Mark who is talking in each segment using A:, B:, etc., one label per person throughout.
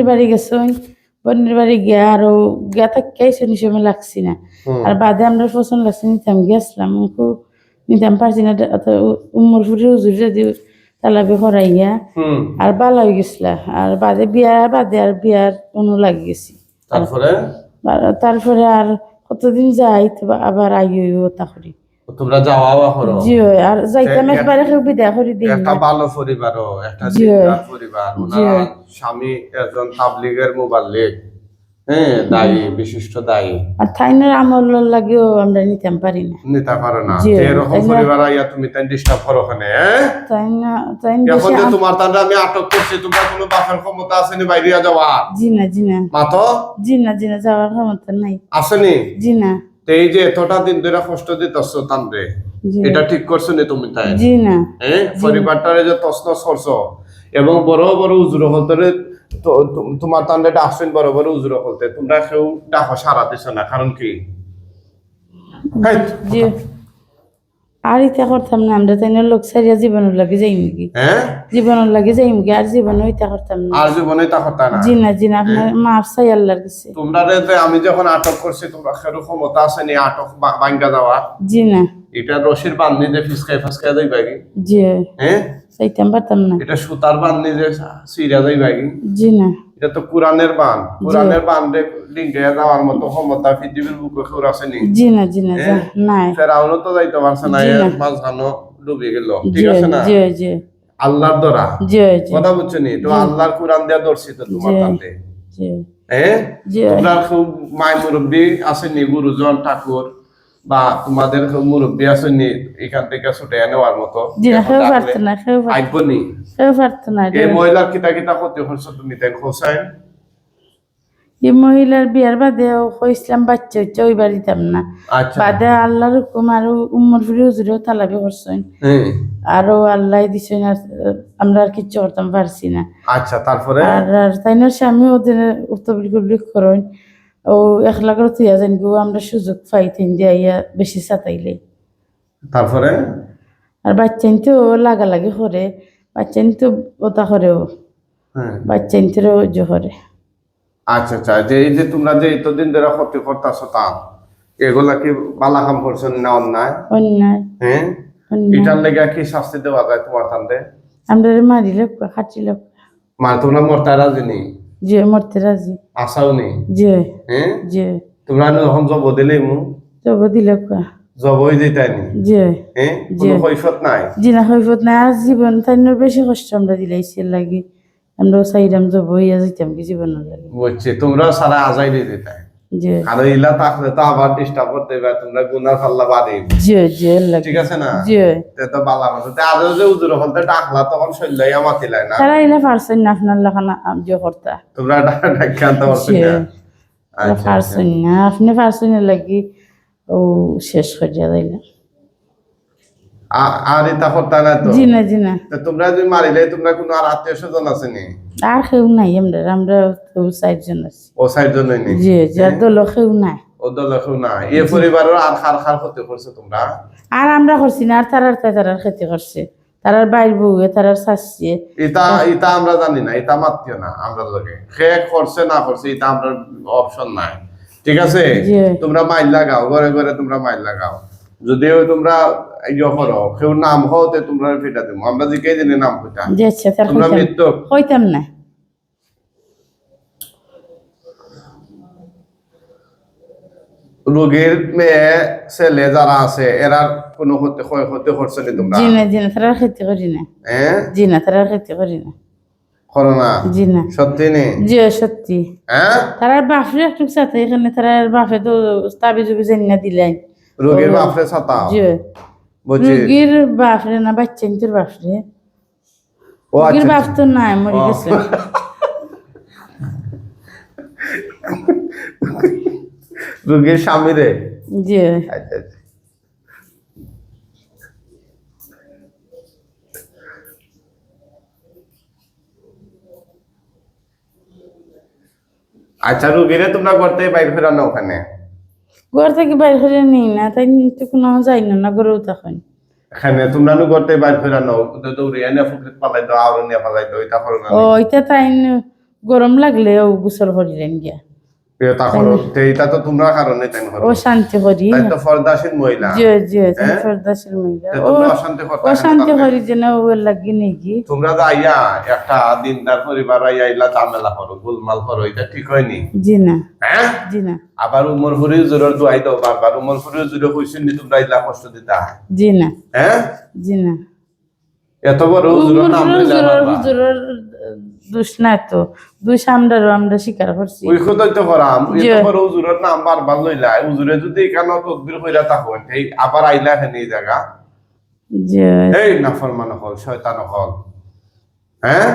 A: বন্যের বাড়ি গেছই বন্যের বাড়ি গিয়া আরও গিয়া থাকাই শনি সময় লাগছি না। আর বাদে আমরা পছন্দ লাগছে নিতাম গেছিলাম উনকু নিতাম পারছি না উমর ফুটে হুজুর যদি তালাবি হরাইয়া আর ভালো হয়ে গেছিলা আর বাদে বিয়া বাদে আর বিয়ার অনু লাগি গেছি।
B: তারপরে?
A: তারপরে আর কতদিন যাই তো আবার আইও তা করি
B: তোমরা যাওয়া করো
A: জি আর যাইতাম একবারে কেউ বিদায় করে দিন।
B: একটা ভালো পরিবারও একটা। পরিবার। স্বামী একজন তাবলিগের মোবাল্লিগ হ্যাঁ দায়ী বিশিষ্ট দায়ী।
A: আর থাইনের আমল লাগেও আমরা নিতাম পারি না।
B: নিতে পারে না। এরকম পরিবার আইয়া তুমি তাই ডিস্টার্ব করো ওখানে
A: তাই না তাই
B: এখন যে তোমার তান্ডা আমি আটক করছি তোমার কোনো বাপের ক্ষমতা আসেনি বাইরে যাওয়া
A: জি না জি না।
B: মাতো?
A: জি না জি না যাওয়ার ক্ষমতা নাই।
B: আসেনি
A: জি না।
B: তো এই যে এতটা দিন ধরে কষ্ট দিতেছ তান
A: রে
B: এটা ঠিক করছ নি তুমি তাই?
A: জি না।
B: হ্যাঁ পরিবারটারে যে তসনস করছ এবং বড় বড় উজুর হলতে তোমার তান্ডে ডাকছেন বড় বড় উজুর হলতে তোমরা কেউ ডাকো সারা দিছ না কারণ কি?
A: জি। আর ইতা করতাম না আমরা তাই লোক সারিয়া জীবনের লাগে যাই নাকি
B: হ্যাঁ
A: জীবনের লাগে যাই নাকি আর জীবনও ইটা করতাম না।
B: আর জীবনে তা হতা না?
A: জি না জি না আপনার মাফ চাই আল্লাহর কাছে।
B: তোমরা যে আমি যখন আটক করছি তোমরা সেরকম ক্ষমতা আছে নি আটক ভাঙ্গা যাওয়া?
A: জি না।
B: এটা রশির বান্ধি যে ফিসকাই ফাসকাই যাই বাকি
A: জি।
B: হ্যাঁ
A: চাইতাম পারতাম না।
B: এটা সুতার বান্ধি যে সিরা যাই বাকি
A: জি না।
B: এটা তো কোরআনের বান। কোরআনের লিঙ্গে যাওয়ার মতো ক্ষমতা পৃথিবীর বুকে কেউ আছে নি।
A: জি না জি না নাই।
B: ফেরাউনও তো যাইতে পারছে না এর। মাঝখানো ডুবে গেল ঠিক আছে না?
A: জি জি।
B: আল্লাহর দ্বারা?
A: জি জি।
B: কথা তো আল্লাহর কোরআন দিয়া দর্শিত তোমার। তাতে।
A: জি।
B: হ্যাঁ? তোমরা খুব মায় মুরব্বী আসেনি গুরুজন ঠাকুর। বা তোমাদের মুরব্বী আসেনি এখান থেকে ছুটে নেওয়ার মতো। এই মহিলার কিতা কিতা করতে করছ তুমি খোসাইন
A: এই মহিলার বিয়ার বাদে বাচ্চা হচ্ছে ওই বাড়িতাম না
B: আচ্ছা।
A: বাদে আল্লাহর হুকুম আর উম্মর ফুরি হুজুরেও তালাবি করছেন।
B: হ্যাঁ।
A: আরও আল্লাহ দিছেন আমরা আর কিচ্ছু করতাম পারছি না।
B: আচ্ছা তারপরে?
A: আর তাই না স্বামী ওদের উত্তবিল গুলি করেন ও একলা করে তুই যান আমরা সুযোগ পাই তিন দিয়া ইয়া বেশি সাতাইলে
B: তারপরে?
A: আর বাচ্চা তো লাগালাগি করে বাচ্চা তো ওটা করেও
B: হ্যাঁ।
A: বাচ্চা তো যে করে।
B: আচ্ছা আচ্ছা যে এই যে তোমরা যে এতদিন ধরে ক্ষতি করতেছো তা এগুলা কি বালা কাম করছ না অন্যায়?
A: অন্যায়।
B: হ্যাঁ? এটার লেগে কি শাস্তি দেওয়া যায় তোমার তান্ডে
A: আমরা মারিলে খাটিলে।
B: মানে তোমরা মরতে রাজি নেই
A: যে মরতে রাজি।
B: আশাও নেই?
A: জি
B: হ্যাঁ
A: জি
B: তোমরা যখন জব দিলে মু।
A: জব দিলে কোয়া?
B: জবই দিতাইনি
A: জি
B: হ্যাঁ কোনো
A: জি।
B: কৈফত নাই?
A: জিনা কৈফত না আর জীবন তাইনোর বেশি কষ্ট আমরা দিলাইছিল লাগি। আমরা চাইরাম যাব আজ যাইতাম কি জীবনের লাগি।
B: বুঝছে তোমরা সারা আজাই দিয়ে দিতাই। ইলা থাকলে তো আবার ডিস্টার্ব করতে হবে তোমরা গুনার
A: ফাল্লা
B: ঠিক আছে না? তে তো বালা কথা তে আজ যে উজুর হলতে ডাকলা তখন না।
A: তারা ইলা পারছেন না আপনার লাখানা যে করতা।
B: তোমরা ডাকি আনতে পারছ
A: যে
B: না? আচ্ছা,
A: পারছেন না আপনি পারছেন লাগি ও শেষ করিয়া দিলাম
B: আ- আর এটা করতে না তো।
A: জি না জি না।
B: তোমরা যদি মারিলে তোমরা কোনো আর আত্মীয় স্বজন আছে নি?
A: আর কেউ নাই আমরা আমরা তো চারজন আছি।
B: ও সাইড জন্যই নি?
A: যে যার দল কেউ নাই।
B: ও দল কেউ না এ পরিবারের আর খার খার ক্ষতি করছ তোমরা?
A: আর আমরা করছি না আর তারার তারার খেতে করছে। তারার বাইর বউয়ে তারার শাসছে
B: এটা এটা আমরা জানি না এটা মাত্র না আমরা লগে। সে করছে না করছে এটা আমরা অপশন নাই। ঠিক আছে? তোমরা মাইল লাগাও ঘরে ঘরে তোমরা মাইল লাগাও। যদিও তোমরা ইয়ে করো কেউ নাম হতে তোমরা ফিটা দেবো। আমরা কে জানি নাম কইতা
A: যে আচ্ছা
B: তোমরা মৃত্যু?
A: কইতাম না।
B: রোগীর মেয়ে ছেলে যারা আছে এরা কোনো ক্ষতি ক্ষয় ক্ষতি করছে নি তোমরা?
A: জি না জি না তারার খেতে করি না।
B: হ্যাঁ
A: জি না তারার খেতে করি না।
B: করো না।
A: জি না।
B: সত্যি নি?
A: জি সত্যি।
B: হ্যাঁ
A: তারার বাপরে একটু সাথে এখানে তারার বাপে তো তাবি জুবি জানি না দিলাই
B: রোগীর বাপরে ছাতাও?
A: জি। রুগীর বাপরে না বাচ্চা তোর বাপরে রুগীর
B: আচ্ছা
A: বাপ তো নাই মরে গেছে।
B: রোগীর স্বামী রে?
A: জি।
B: আচ্ছা আচ্ছা। আচ্ছা রুগীরে তোমরা করতে বাইর ফেরানো ওখানে।
A: ঘর থেকে বাইর করে নেই না তাই তো কোনো যাই না না ঘরেও তখন
B: এখানে তোমরা নু করতে বাইর ফেরানো দৌড়িয়ে এনে ফুকরিত পালাই দাও আর নিয়ে পালাই দাও এটা করো না।
A: ও এটা তাই গরম লাগলেও গোসল করিলেন গিয়া।
B: করো এইটা তো তোমরা কারণে তাই করো
A: ও শান্তি করি
B: তাই তো ফরদাসীন মহিলা।
A: জি জি
B: হ্যাঁ?
A: মহিলা।
B: তোমরা অশান্তি করতে
A: ও করি যেন ও লাগি নাকি।
B: তোমরা যে আইয়া একটা দিনদার পরিবার আইয়া ঝামেলা করো গোলমাল করো এটা ঠিক হয়নি?
A: জি না।
B: হ্যাঁ?
A: জি না।
B: আবার উমর ফুরি জোরের দোয়াই দাও বারবার উমর ফুরি জোরে কইছেন নি তোমরা আইলা কষ্ট দিতা?
A: জি না।
B: হ্যাঁ?
A: জি না।
B: এত বড় হুজুরের নাম।
A: হুজুরের দোষ নাই তো দোষ আমরারও আমরা স্বীকার করছি।
B: ওই কথাই তো করাম হুজুরের নাম বারবার লইলা হুজুরে যদি কেন তদবির কইরা থাকুন এই আবার আইলা হেন এই জায়গা?
A: যে
B: এই নাফরমান হল শয়তান হল। হ্যাঁ?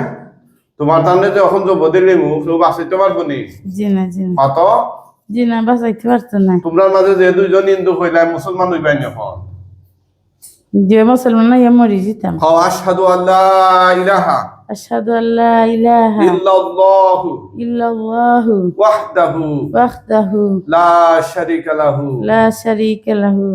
B: তোমার তাহলে যখন জব দিলে মুখ কেউ বাঁচাইতে পারব নি?
A: জি না জি না।
B: কত
A: জি না বাঁচাইতে পারতো না।
B: তোমরার মাঝে যে দুইজন হিন্দু হইলা মুসলমান হইবাই এখন?
A: যে মুসলমান ইয়া মরি যেতাম।
B: হও আশহাদু আল্লাহ ইলাহা।
A: আশহাদু আল্লা ইলাহা
B: ইল্লাল্লাহু
A: ইল্লাল্লাহু
B: ওয়াহদাহু
A: ওয়াহদাহু
B: লা শারীকা লাহু
A: লা শারীকা লাহু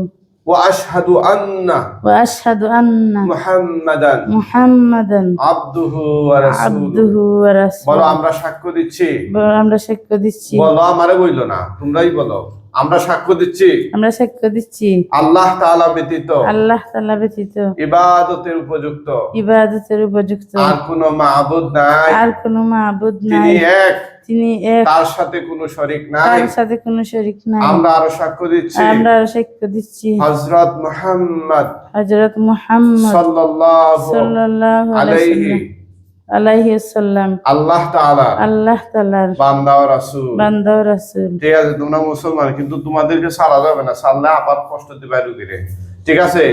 B: ওয়া আশহাদু আন্না
A: ওয়া আশহাদু আন্না
B: মুহাম্মাদান
A: মুহাম্মাদান
B: আবদুহু ওয়া রাসূলুহু
A: আবদুহু ওয়া
B: বলো আমরা সাক্ষ্য দিচ্ছি।
A: বলো, আমরা সাক্ষ্য দিচ্ছি।
B: বলো আমারে বইলো না তোমরাই বলো। আমরা সাক্ষ্য দিচ্ছি।
A: আমরা সাক্ষ্য দিচ্ছি।
B: আল্লাহ তাআলা ব্যতীত।
A: আল্লাহ তাআলা ব্যতীত।
B: ইবাদতের উপযুক্ত।
A: ইবাদতের উপযুক্ত।
B: আর কোনো মাবুদ নাই।
A: আর কোনো মাবুদ
B: তিনি
A: নাই
B: এক।
A: তিনি এক।
B: তার সাথে কোনো শরিক নাই।
A: তার সাথে কোনো শরীক নাই।
B: আমরা আরও সাক্ষ্য দিচ্ছি।
A: আমরা আরও সাক্ষ্য দিচ্ছি।
B: হযরত মুহাম্মদ
A: হযরত মুহাম্মদ
B: সাল্লাল্লাহু
A: সাল্লাল্লাহু
B: আলাইহি
A: আলাইহি
B: আল্লাহ তাআলা।
A: আল্লাহ তাআলার
B: বান্দা ও রাসূল।
A: বান্দা ও রাসূল।
B: ঠিক আছে? তোমরা মুসলমান কিন্তু তোমাদেরকে সারা যাবে না। সারলে আবার কষ্ট দিবে রুগীরে। ঠিক আছে?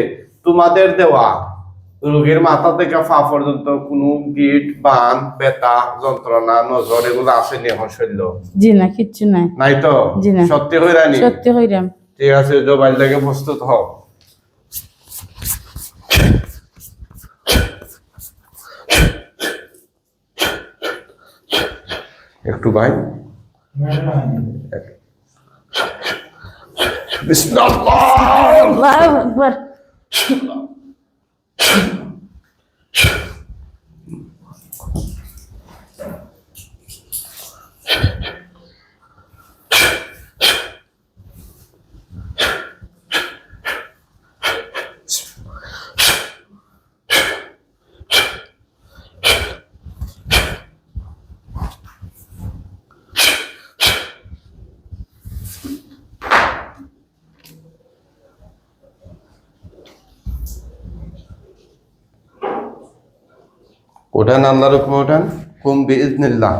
B: তোমাদের দেওয়া রোগীর মাথা থেকে পা পর্যন্ত কোনো গিট বান বেতা যন্ত্রণা নজর এগুলো আসেনি এখন শৈল্য
A: জি না কিচ্ছু নাই।
B: নাই তো?
A: জি না।
B: সত্যি হয়ে রানি
A: সত্যি হইরাম।
B: ঠিক আছে প্রস্তুত হও। একটু ভাই। বিসমিল্লাহ।
A: আল্লাহু
B: উঠান আল্লাহর হুকুম উঠান। কুম
A: বিসমিল্লাহ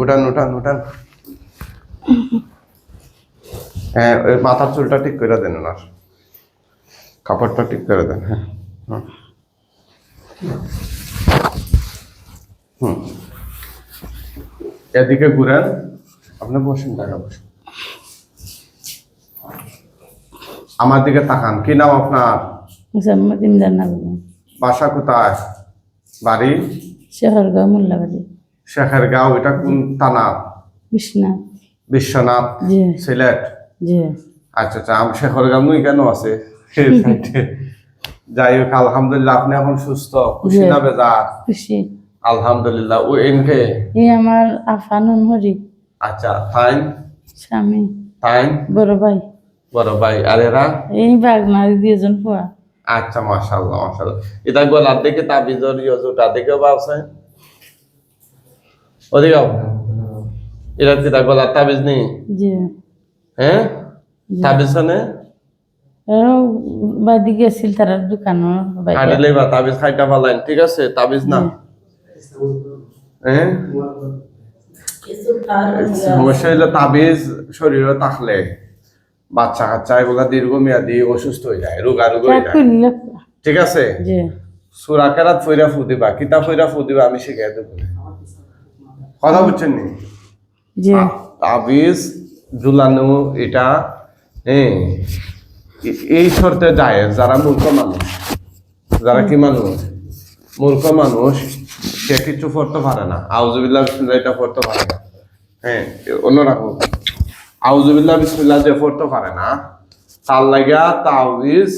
B: উঠান উঠান উঠান। হ্যাঁ ওই মাথার চুলটা ঠিক করে দেন ওনার। কাপড়টা ঠিক করে দেন হ্যাঁ। হুম। এদিকে ঘুরেন। আপনি বসেন টাকা বসেন। আমার দিকে তাকান। কি নাম আপনার? বাসা কোথায়? বাড়ি?
A: শহরগাঁও মোল্লাবাড়ি।
B: শেখেরগাঁও এটা কোন থানা?
A: বিশ্বনাথ।
B: বিশ্বনাথ?
A: জি।
B: সিলেট?
A: জি।
B: আচ্ছা আচ্ছা আমি শেখর গামুই কেন আছে? যাই হোক আলহামদুলিল্লাহ আপনি এখন সুস্থ খুশি। না বেজা
A: খুশি।
B: আলহামদুলিল্লাহ ও এনকে?
A: এই আমার আফানুন হরি
B: আচ্ছা তাইন?
A: স্বামী।
B: তাইন?
A: বড় ভাই।
B: বড় ভাই আর এরা?
A: এই বাগনার দুজন পোয়া।
B: আচ্ছা মাশাল্লাহ মাশাল্লাহ এটা গলার দিকে তাবিজর ইয়জুটা দিকে বাসে ওদিকে এটা কিটা গলার তাবিজ নেই
A: জি।
B: হ্যাঁ? তাবিজ নে?
A: আরও বাদি গেছিল তার বাইরে
B: খাইলে বা তাবিজ খাইটা পালাইন ঠিক আছে? তাবিজ না? হ্যাঁ? সমস্যা হইল তাবিজ শরীরে থাকলে। বাচ্চা কাচ্চা এগুলা দীর্ঘমেয়াদী অসুস্থ হয়ে যায় রোগা রোগ হয়ে যায়। ঠিক আছে?
A: জি।
B: সুরা কেরাত ফইরা ফু দিবা কিতাব ফইরা ফু দিবা আমি শিখাই দেবো। কথা বুঝছেন নি? তাবিজ ঝুলানো এটা হ্যাঁ এই শর্তে যায় যারা মূর্খ মানুষ। যারা কি মানুষ? মূর্খ মানুষ সে কিছু পড়তে পারে না। আউজুবিল্লাহ এটা পড়তে পারে না। হ্যাঁ অন্য রাখো আউজুবিল্লাহ বিসমিল্লাহ যে পড়তে পারে না। তার লাগা তাবিজ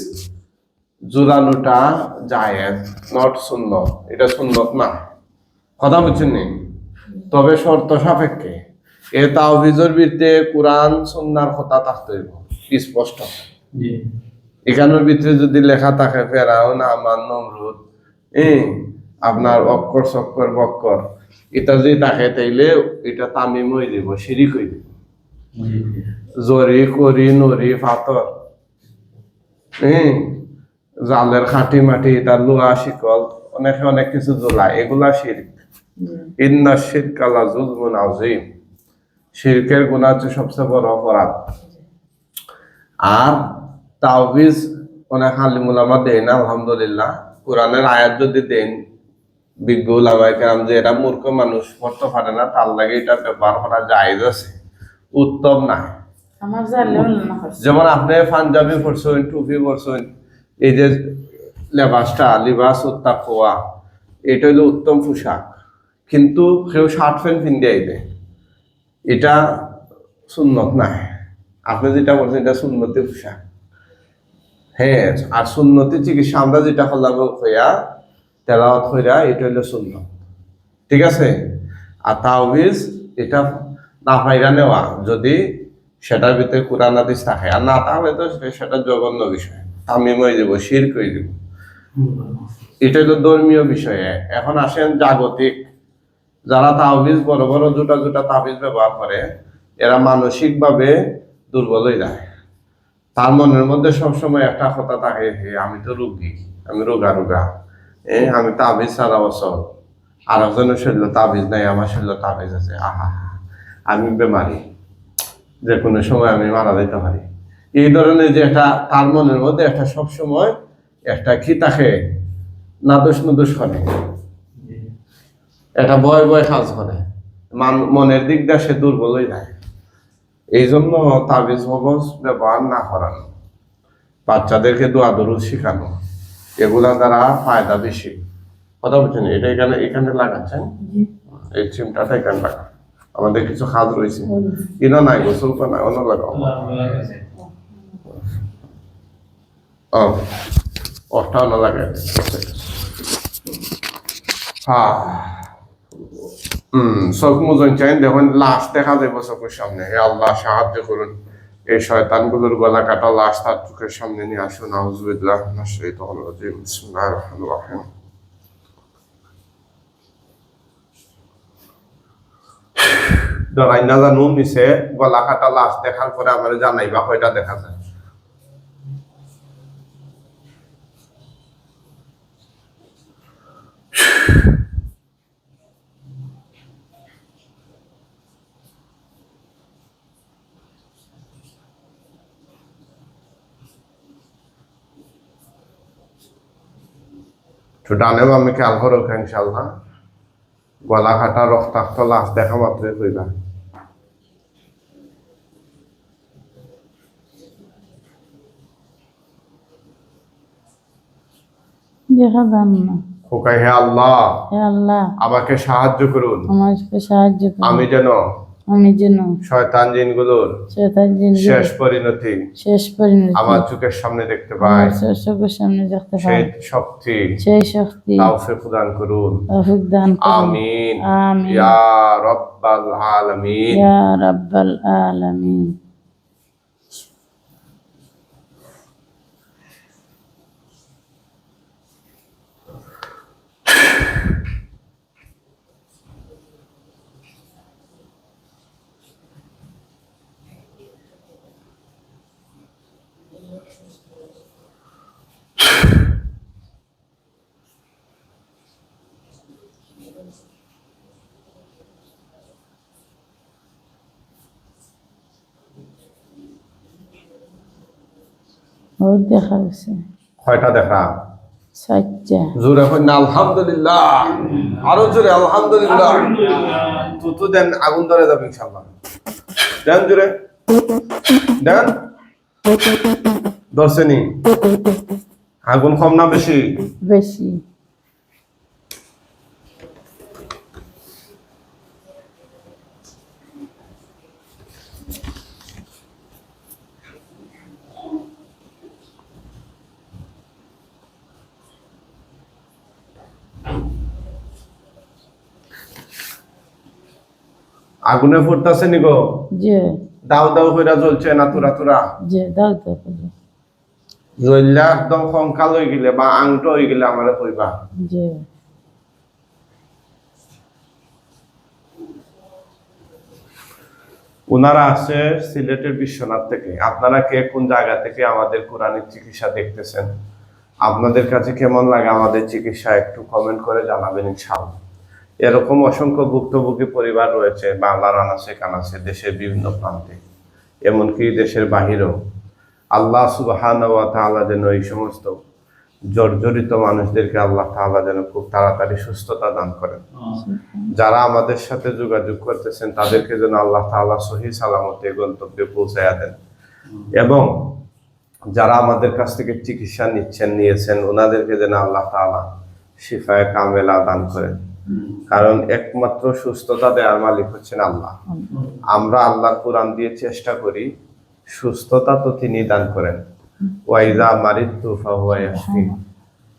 B: ঝুলানোটা জায়েজ নট সুন্দর এটা সুন্দর না। কথা বুঝছেন নি? তবে শর্ত সাপেক্ষে এ তাওবিজের ভিতরে কোরআন সুন্নার কথা থাকতে হইব। স্পষ্ট। এখানের ভিতরে যদি লেখা থাকে ফেরাউন আমার নমরুদ হ্যাঁ আপনার অক্ষর চক্কর বক্কর এটা যদি থাকে তাইলে এটা তামিম হয়ে দিব শিরিক হয়ে দিব জরি করি নরি ফাতর হ্যাঁ জালের খাটি মাটি তার লোহা শিকল অনেকে অনেক কিছু জ্বলা এগুলা শিরক। ইন্না শিরক আলা জুলমুন আযীম। শিরকের গুনাহ হচ্ছে সবচেয়ে বড় অপরাধ। আর তাওবিজ অনেক আলিম উলামা না আলহামদুলিল্লাহ। কোরআনের আয়াত যদি দেন বিজ্ঞ উলামায়ে কেরাম যে এটা মূর্খ মানুষ পড়তে পারে না তার লাগে এটা ব্যবহার করা জায়েজ আছে। উত্তম না
A: না
B: যেমন আপনি পাঞ্জাবি পরছেন টুপি পরছেন এই যে লেবাসটা লিবাস উত্তাকোয়া এটা হলো উত্তম পোশাক। কিন্তু কেউ শার্ট প্যান্ট পিনতে আইবে। এটা সুন্নত নাই। আপনি যেটা বলছেন এটা সুন্নতি পোশাক। হ্যাঁ আর সুন্নতি চিকিৎসা আমরা যেটা করলাম হইয়া তেলাওয়াত হইয়া এটা হলো সুন্নত। ঠিক আছে? আর তাওবিজ এটা পাইরা নেওয়া যদি সেটার ভিতরে কোরআন হাদিস থাকে। আর না, তাহলে তো সেটা জঘন্য বিষয়। তামিম হয়ে যাব শির করে দিব এটা হলো ধর্মীয় বিষয়ে। এখন আসেন জাগতিক। যারা তাবিজ বড় বড় জোটা জোটা তাবিজ ব্যবহার করে, এরা মানসিকভাবে দুর্বল হয়ে যায়। তার মনের মধ্যে সবসময় একটা কথা থাকে আমি তো রোগী, আমি রোগা রোগা। এ, আমি তাবিজ সারা বছর আর একজনের শরীর তাবিজ নাই, আমার শরীর তাবিজ আছে। আহা। আমি বেমারি। যে কোনো সময় আমি মারা যেতে পারি। এই ধরনের যে একটা তার মনের মধ্যে একটা সবসময় একটা কি থাকে? নাদোষ নদোষ করে। একটা ভয় ভয় কাজ করে। মান- মনের দিক দিয়ে সে দুর্বল হয়ে যায়। এই জন্য তাবিজ মগজ ব্যবহার না করানো বাচ্চাদেরকে দোয়া দরুদ শেখানো। এগুলা দ্বারা ফায়দা বেশি। কথা বলছেন? এটা এখানে এখানে লাগাচ্ছেন? এই চিমটাটা এখানে লাগা আমাদের কিছু কাজ রয়েছে। কিনা নাই গোসল করা নাই অন্য লাগাও ও ওটা অন্য হ্যাঁ হুম মুজন চাই দেখুন লাশ দেখা যাবে চোখের সামনে। হে আল্লাহ সাহায্য করুন। এই শয়তানগুলোর গলা কাটা লাশ তার চোখের সামনে নিয়ে আসুন। আউজুবিল্লাহ মিনাশ শাইতানির রাজিম। বিসমিল্লাহির রহমানির রহিম। ধরাই না জানো, নিচে গলা কাটা লাশ দেখার পরে আমার জানাইবা কয়টা দেখা যায়। তো ডানে বামে খেয়াল করো ইনশাল্লাহ গলা কাটা, রক্তাক্ত লাশ দেখা মাত্রই কইবা। হে আল্লাহ
A: হে আল্লাহ
B: আমাকে সাহায্য করুন।
A: আমাকে সাহায্য করুন।
B: আমি যেন
A: আমি যেন
B: শয়তান জিনগুলোর
A: শয়তান জিনগুলো
B: শেষ পরিণতি
A: শেষ পরিণতি
B: আমার চোখের সামনে দেখতে পাই।
A: চোখের সামনে দেখতে পাই।
B: সেই শক্তি
A: সেই শক্তি
B: তাওফিক প্রদান করুন।
A: তৌফিক দান করুন।
B: আমিন।
A: আমিন।
B: ইয়া রব্বাল আলামিন।
A: ইয়া রাব্বাল আলামিন। ও দেখা গেছে।
B: কয়টা দেখা?
A: সাচ্চা
B: জোরে হয় না আলহামদুলিল্লাহ। আরও জোরে আলহামদুলিল্লাহ। তুতু দেন আগুন ধরে যাবে ইনশাআল্লাহ। দেন জোরে। দেন। ধরছেনি আগুন কম না বেশি?
A: বেশি।
B: আগুনে ফুটতেছে নি গো?
A: জি।
B: দাও দাও কইরা জ্বলছে না তুরা তুরা?
A: জি দাও দাও
B: জ্বললা একদম কঙ্কাল হয়ে গেলে বা আংট হয়ে গেলে আমারে কইবা।
A: জি।
B: ওনারা আছে সিলেটের বিশ্বনাথ থেকে। আপনারা কে কোন জায়গা থেকে আমাদের কোরআনিক চিকিৎসা দেখতেছেন? আপনাদের কাছে কেমন লাগে আমাদের চিকিৎসা? একটু কমেন্ট করে জানাবেন ইনশাআল্লাহ। এরকম অসংখ্য ভুক্তভোগী পরিবার রয়েছে বাংলার আনাচে কানাচে দেশের বিভিন্ন প্রান্তে। এমনকি দেশের বাহিরেও। আল্লাহ সুবহান তাআলা যেন এই সমস্ত জর্জরিত মানুষদেরকে আল্লাহ তাআলা যেন খুব তাড়াতাড়ি সুস্থতা দান করেন। যারা আমাদের সাথে যোগাযোগ করতেছেন, তাদেরকে যেন আল্লাহ তাআলা সহি সালামতে গন্তব্যে পৌঁছায়া দেন। এবং যারা আমাদের কাছ থেকে চিকিৎসা নিচ্ছেন, নিয়েছেন ওনাদেরকে যেন আল্লাহ তাআলা শিফায়ে কামেলা দান করেন। কারণ একমাত্র সুস্থতা দেওয়ার মালিক হচ্ছেন আল্লাহ। আমরা আল্লাহ কোরআন দিয়ে চেষ্টা করি সুস্থতা তো তিনি দান করেন। ওয়াইজা মারিতু ফাহুয়া ইয়াশফি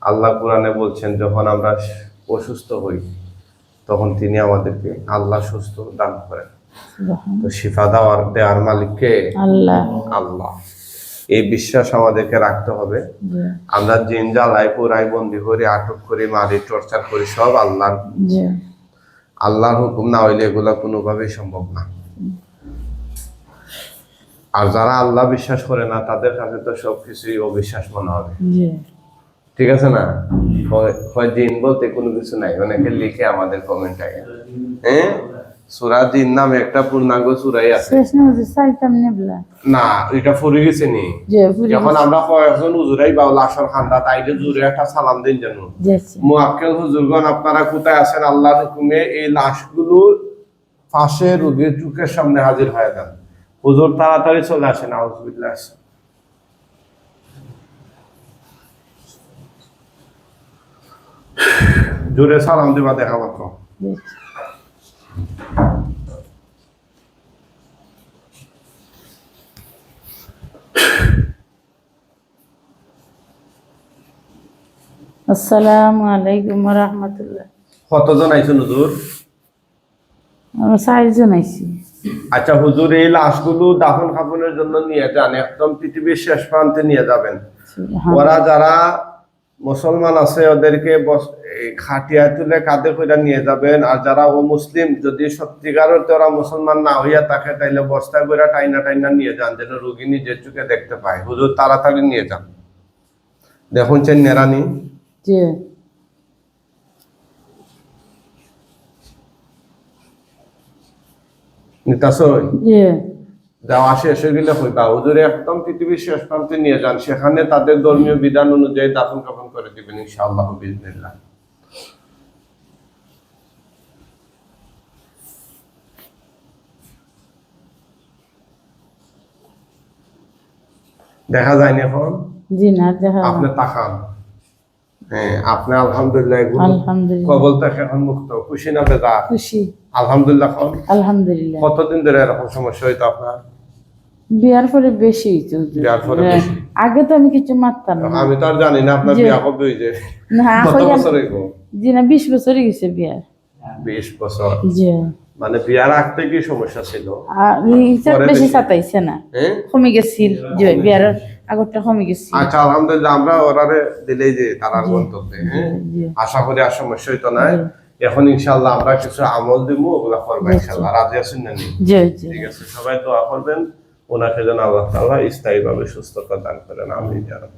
B: আল্লাহ কোরআনে বলছেন যখন আমরা অসুস্থ হই তখন তিনি আমাদেরকে আল্লাহ সুস্থ দান করেন। তো শিফা দেওয়ার দেওয়ার মালিককে
A: আল্লাহ।
B: আল্লাহ। এই বিশ্বাস আমাদেরকে রাখতে হবে। আমরা জিন জ্বালাই পুরাই বন্দি করি আটক করি মারি টর্চার করি সব আল্লাহর আল্লাহর হুকুম না হইলে এগুলো কোনোভাবেই সম্ভব না। আর যারা আল্লাহ বিশ্বাস করে না তাদের কাছে তো সবকিছুই অবিশ্বাস মনে হবে। ঠিক আছে না? হয়- দিন বলতে কোনো কিছু নাই। অনেকে লিখে আমাদের কমেন্ট আগে। হ্যাঁ? সুরা জিন নামে একটা পূর্ণাঙ্গ সুরাই আছে। না এটা ফুরে গেছে নি। যখন আমরা কয়েকজন খান্দা তাইলে একটা সালাম দিন
A: যেছি
B: মুআক্কেল হুজুরগণ আপনারা কোথায় আছেন? আল্লাহর হুকুমে এই লাশগুলো পাশে রোগীর চোখের সামনে হাজির হয়ে যান। হুজুর তাড়াতাড়ি চলে আসেন আউজবিল্লাহ জোরে সালাম দিবা দেখা মাত্র।
A: আসসালামু আলাইকুম রহমতুল্লাহ।
B: কতজন আইছেন হুজুর?
A: আমরা চারজন আইছি।
B: আচ্ছা হুজুর এই লাশগুলো দাফন কাফনের জন্য নিয়ে যান। একদম পৃথিবীর শেষ প্রান্তে নিয়ে যাবেন। ওরা যারা মুসলমান আছে ওদেরকে খাটিয়া তুলে কাঁধে করে নিয়ে যাবেন? আর যারা ও মুসলিম যদি সত্যিকার ওরা মুসলমান না হইয়া থাকে তাইলে বস্তা করে টাইনা টাইনা নিয়ে যান যেন রুগী নিজের চোখে দেখতে পায়। হুজুর তাড়াতাড়ি নিয়ে যান। দেখুন চেন নেরানি নিতাসই?
A: জি।
B: দেওয়া শেষ হয়ে গেলে হইবা। হুজুরে একদম পৃথিবীর শেষ প্রান্তে নিয়ে যান। সেখানে তাদের ধর্মীয় বিধান অনুযায়ী দাফন কাফন করে দিবেন ইনশাআল্লাহ বিজনিল্লাহ দেখা যায়নি এখন?
A: জি না দেখা
B: আপনি তাকান। আপনি আলহামদুলিল্লাহ কবল থেকে এখন মুক্ত খুশি না বেজা
A: খুশি।
B: আলহামদুলিল্লাহ
A: আলহামদুলিল্লাহ।
B: কতদিন ধরে এরকম সমস্যা হইতো আপনার?
A: বিয়ার পরে বেশি হইতো।
B: বিয়ার পরে
A: হ্যাঁ,
B: বেশি।
A: আগে তো আমি কিছু মারতাম না।
B: আমি তো আর জানি না আপনার। বিয়া কবে হয়েছে
A: না
B: কত বছর হইব?
A: জি না বিশ বছরই গেছে বিয়ার।
B: বিশ বছর।
A: জি।
B: মানে বিয়ার আগ থেকে সমস্যা ছিল।
A: আর বেশি। সাতাইছে না।
B: হ্যাঁ?
A: কমে গেছিল বিয়ার আগরটা কমে গেছে।
B: আচ্ছা আলহামদুলিল্লাহ আমরা ওরারে দিলেই যে তারার গন্তব্যে হ্যাঁ? আশা করি আর সমস্যা হইতো নাই এখন ইনশাল্লাহ আমরা কিছু আমল দিব ওগুলা করব রাজি আছেন না ঠিক আছে সবাই দোয়া করবেন। ওনাকে যেন আল্লাহ তাআলা স্থায়ীভাবে সুস্থতা দান করেন। আমি যারা